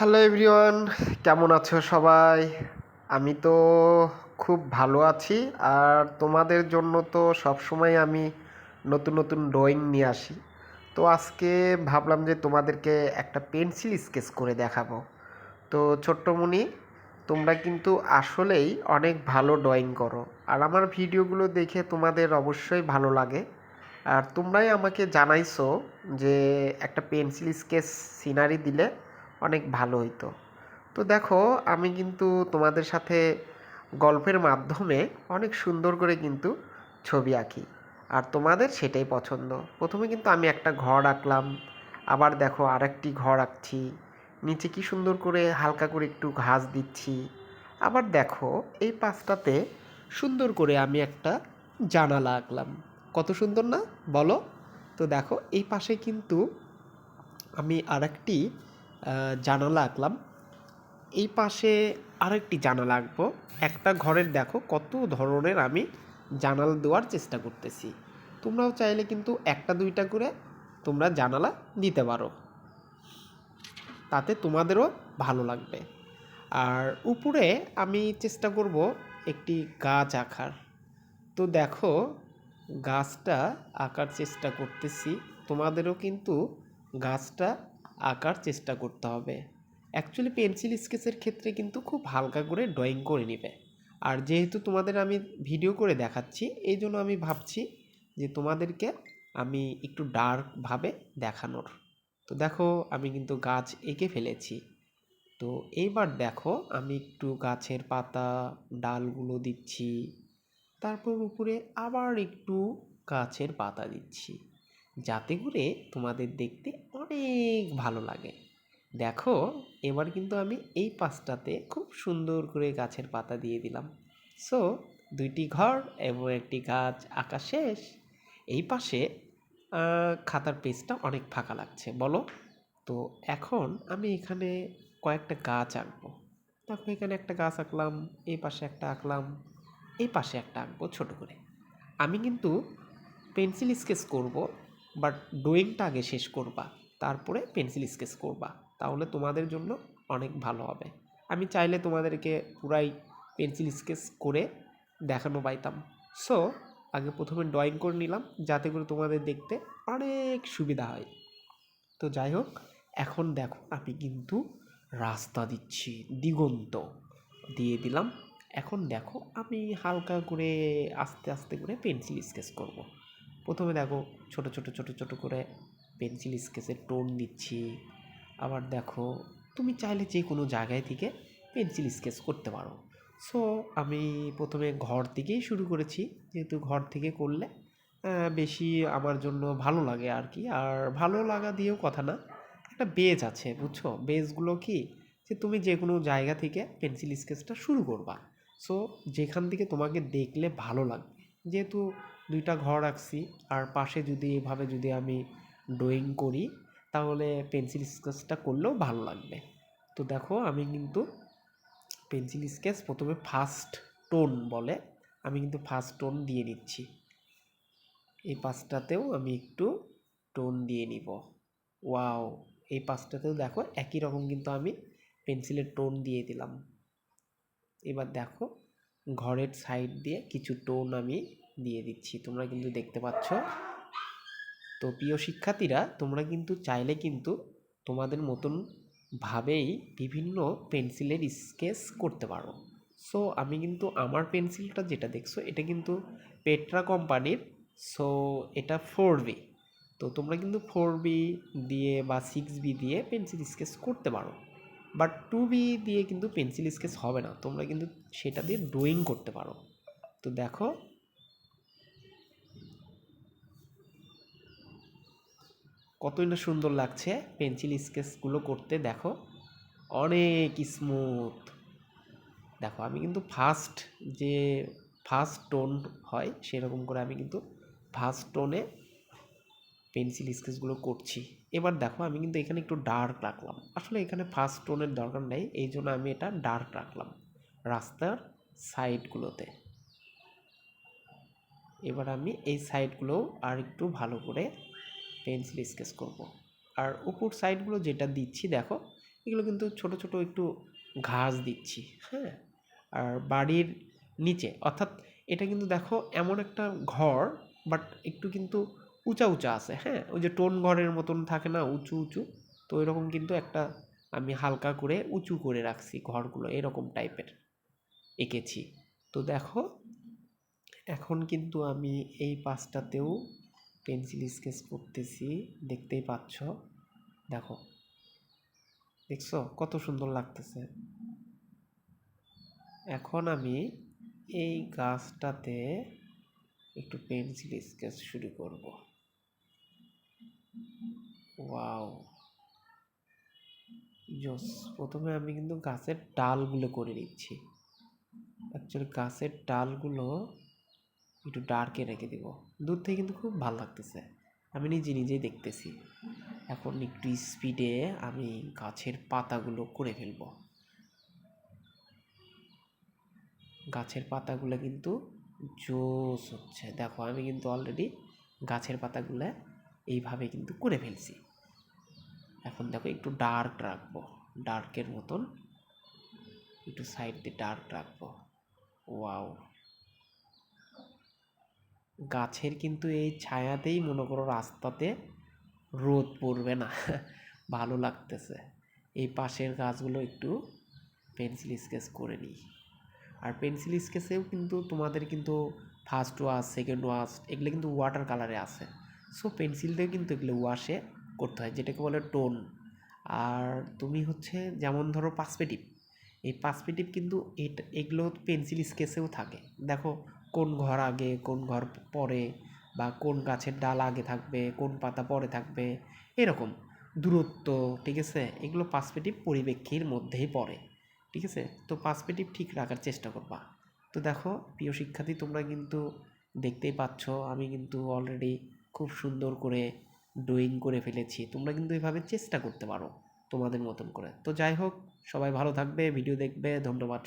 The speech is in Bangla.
হ্যালো এভরিওয়ান কেমন আছো সবাই? আমি তো খুব ভালো আছি। আর তোমাদের জন্য তো সবসময় আমি নতুন নতুন ড্রয়িং নিয়ে আসি। তো আজকে ভাবলাম যে তোমাদেরকে একটা পেন্সিল স্কেচ করে দেখাবো। তো ছোট্টমণি, তোমরা কিন্তু আসলেই অনেক ভালো ড্রয়িং করো। আর আমার ভিডিওগুলো দেখে তোমাদের অবশ্যই ভালো লাগে। আর তোমরাই আমাকে জানাইছো যে একটা পেন্সিল স্কেচ সিনারি দিলে অনেক ভালো হইতো। তো দেখো, আমি কিন্তু তোমাদের সাথে গল্পের মাধ্যমে অনেক সুন্দর করে কিন্তু ছবি আঁকি। আর তোমাদের সেটাই পছন্দ। প্রথমে কিন্তু আমি একটা ঘর আঁকলাম। আবার দেখো, আরেকটি ঘর আঁকছি। নিচে কি সুন্দর করে হালকা করে একটু ঘাস দিচ্ছি। আবার দেখো, এই পাশটাতে সুন্দর করে আমি একটা জানালা আঁকলাম। কত সুন্দর না? বলো? তো দেখো, এই পাশে কিন্তু আমি আরেকটি জানালা আঁকলাম। এই পাশে আরেকটি জানালা আঁকবো। একটা ঘরের দেখো, কত ধরনের আমি জানালা দেওয়ার চেষ্টা করতেছি। তোমরাও চাইলে কিন্তু একটা, দুইটা করে তোমরা জানালা দিতে পারো। তাতে তোমাদেরও ভালো লাগবে। আর উপরে আমি চেষ্টা করব একটি গাছ আঁকার। তো দেখো, গাছটা আঁকার চেষ্টা করতেছি। তোমাদেরও কিন্তু গাছটা আঁকার চেষ্টা করতে হবে। অ্যাকচুয়ালি পেন্সিল স্কেচের ক্ষেত্রে কিন্তু খুব হালকা করে ড্রয়িং করে নেবে। আর যেহেতু তোমাদের আমি ভিডিও করে দেখাচ্ছি, এই জন্য আমি ভাবছি যে তোমাদেরকে আমি একটু ডার্কভাবে দেখানোর। তো দেখো, আমি কিন্তু গাছ এঁকে ফেলেছি। তো এইবার দেখো, আমি একটু গাছের পাতা, ডালগুলো দিচ্ছি। তারপর উপরে আবার একটু গাছের পাতা দিচ্ছি। যাতে করে তোমাদের দেখতে অনেক ভালো লাগে। দেখো, এবার কিন্তু আমি এই পাশটাতে খুব সুন্দর করে গাছের পাতা দিয়ে দিলাম। সো দুইটি ঘর এবং একটি গাছ আঁকা শেষ। এই পাশে খাতার পেজটা অনেক ফাঁকা লাগছে, বলো? তো এখন আমি এখানে কয়েকটা গাছ আঁকবো। দেখো, এখানে একটা গাছ আঁকলাম, এই পাশে একটা আঁকলাম, এই পাশে একটা আঁকবো ছোট করে। আমি কিন্তু পেন্সিল স্কেচ করব বাট ড্রয়িংটা আগে শেষ করবা, তারপরে পেন্সিল স্কেচ করবা, তাহলে তোমাদের জন্য অনেক ভালো হবে। আমি চাইলে তোমাদেরকে পুরাই পেন্সিল স্কেচ করে দেখানো পাইতাম। সো আগে প্রথমে ড্রয়িং করে নিলাম, যাতে করে তোমাদের দেখতে অনেক সুবিধা হয়। তো যাই হোক, এখন দেখো, আমি কিন্তু রাস্তা দিচ্ছি, দিগন্ত। দিয়ে দিলাম, এখন দেখো, আমি হালকা করে আস্তে আস্তে করে পেন্সিল স্কেচ করব। প্রথমে দেখো ছোট ছোট ছোট ছোট করে পেন্সিল স্কেচের টোন দিচ্ছি। আবার দেখো তুমি চাইলে যে কোনো জায়গায় থেকে পেন্সিল স্কেচ করতে পারো। সো আমি প্রথমে ঘর থেকেই শুরু করেছি। যেহেতু ঘর থেকে করলে বেশি আমার জন্য ভালো লাগে আর কি। আর ভালো লাগা দিয়েও কথা না, একটা বেজ আছে, বুঝছ? বেজগুলো কি? যে তুমি যে কোনো জায়গা থেকে পেন্সিল স্কেচটা শুরু করবা। সো যেখান থেকে তোমাকে দেখলে ভালো লাগবে। যেহেতু দুইটা ঘর আঁকছি আর পাশে যদি এভাবে যদি আমি ড্রয়িং করি, তাহলে পেন্সিল স্কেচটা করলেও ভালো লাগবে। তো দেখো, আমি কিন্তু পেন্সিল স্কেচ প্রথমে ফার্স্ট টোন বলে, আমি কিন্তু ফার্স্ট টোন দিয়ে নিচ্ছি। এই পাঁচটাতেও আমি একটু টোন দিয়ে নিব। ওয়াও এই পাঁচটাতেও দেখো, একই রকম কিন্তু আমি পেন্সিলের টোন দিয়ে দিলাম। এবার দেখো, ঘরের সাইড দিয়ে কিছু টোন আমি দিয়ে দিচ্ছি। তোমরা কিন্তু দেখতে পাচ্ছ। তো প্রিয় শিক্ষার্থীরা, তোমরা কিন্তু চাইলে কিন্তু তোমাদের মতন ভাবেই বিভিন্ন পেন্সিলের স্কেচ করতে পারো। সো, আমি কিন্তু আমার পেন্সিলটা যেটা দেখছ, এটা কিন্তু পেট্রা কোম্পানির। সো, এটা ফোর বি। তো তোমরা কিন্তু ফোর বি দিয়ে বা সিক্স বি দিয়ে পেন্সিল স্কেচ করতে পারো। বাট টু বি দিয়ে কিন্তু পেন্সিল স্কেচ হবে না। তোমরা কিন্তু সেটা দিয়ে ড্রয়িং করতে পারো। তো দেখো কতই না সুন্দর লাগছে। পেন্সিল স্কেচগুলো করতে দেখো। অনেক স্মুথ দেখো, আমি কিন্তু ফার্স্ট যে ফার্স্ট টোন হয়, সেরকম করে আমি কিন্তু ফার্স্ট টোনে পেন্সিল স্কেচগুলো করছি। এবার দেখো, আমি কিন্তু এখানে একটু ডার্ক রাখলাম। আসলে এখানে ফার্স্ট টোনের দরকার নেই, এই জন্য আমি এটা ডার্ক রাখলাম রাস্তার সাইডগুলোতে এবার আমি এই সাইডগুলোও আর একটু ভালো করে পেন্সিল স্কেচ করব। আর উপর সাইডগুলো যেটা দিচ্ছি, দেখো, এগুলো কিন্তু ছোট ছোট একটু ঘাস দিচ্ছি হ্যাঁ? আর বাড়ির নিচে, অর্থাৎ এটা কিন্তু দেখো এমন একটা ঘর বাট একটু কিন্তু উঁচা উঁচা আছে হ্যাঁ? ওই যে টোন ঘরের মতন থাকে না, উঁচু উঁচু? তো এরকম কিন্তু একটা আমি হালকা করে উঁচু করে রাখছি ঘরগুলো, এরকম টাইপের এঁকেছি। তো দেখো, এখন কিন্তু আমি এই পাশটাতেও পেন্সিল স্কেচ করতেছি, দেখতেই পাচ্ছ। দেখো। দেখছ? কত সুন্দর লাগতেছে। এখন আমি এই গাছটাতে একটু পেন্সিল স্কেচ শুরু করব। ওয়াও! জোস, প্রথমে আমি কিন্তু গাছের ডালগুলো করে নিচ্ছি। অ্যাকচুয়ালি গাছের ডালগুলো একটু ডার্কে রেখে দিব। দূর থেকে কিন্তু খুব ভালো লাগতেছে। আমি নিজে নিজেই দেখতেছি। এখন একটু স্পিডে আমি গাছের পাতাগুলো করে ফেলব। গাছের পাতাগুলো কিন্তু জোস হচ্ছে। দেখো, আমি কিন্তু অলরেডি গাছের পাতাগুলো এইভাবে কিন্তু করে ফেলছি। এখন দেখো, একটু ডার্ক রাখব। ডার্কের মতন একটু সাইড দিয়ে ডার্ক রাখব। ওয়াও গাছের কিন্তু এই ছায়াতেই মনে করো রাস্তাতে রোদ পড়বে না। ভালো লাগতেছে। এই পাশের গাছগুলো একটু পেন্সিল স্কেচ করে নিই। আর পেন্সিল স্কেচেও কিন্তু তোমাদের কিন্তু ফার্স্ট ওয়াশ সেকেন্ড ওয়াশ এগুলো কিন্তু ওয়াটার কালারে আছে। সো পেন্সিল দিয়ে কিন্তু এগুলো ওয়াশে করতে হয়, যেটাকে বলে টোন আর তুমি হচ্ছে যেমন ধরো পার্সপেটিভ এই পার্সপেটিভ কিন্তু এটা, এগুলো পেন্সিল স্কেচেও থাকে। দেখো কোন ঘর আগে, কোন ঘর পরে, বা কোন গাছের ডাল আগে থাকবে, কোন পাতা পরে থাকবে, এরকম। দূরত্ব, ঠিক আছে? এগুলো পার্সপেটিভ পরিপ্রেক্ষির মধ্যেই পড়ে, ঠিক আছে? তো পার্সপেটিভ ঠিক রাখার চেষ্টা করবা। তো দেখো, প্রিয় শিক্ষার্থী, তোমরা কিন্তু দেখতেই পাচ্ছ, আমি কিন্তু অলরেডি খুব সুন্দর করে ড্রয়িং করে ফেলেছি। তোমরা কিন্তু এভাবে চেষ্টা করতে পারো তোমাদের মতন করে। তো যাই হোক সবাই ভালো থাকবে ভিডিও দেখবে ধন্যবাদ।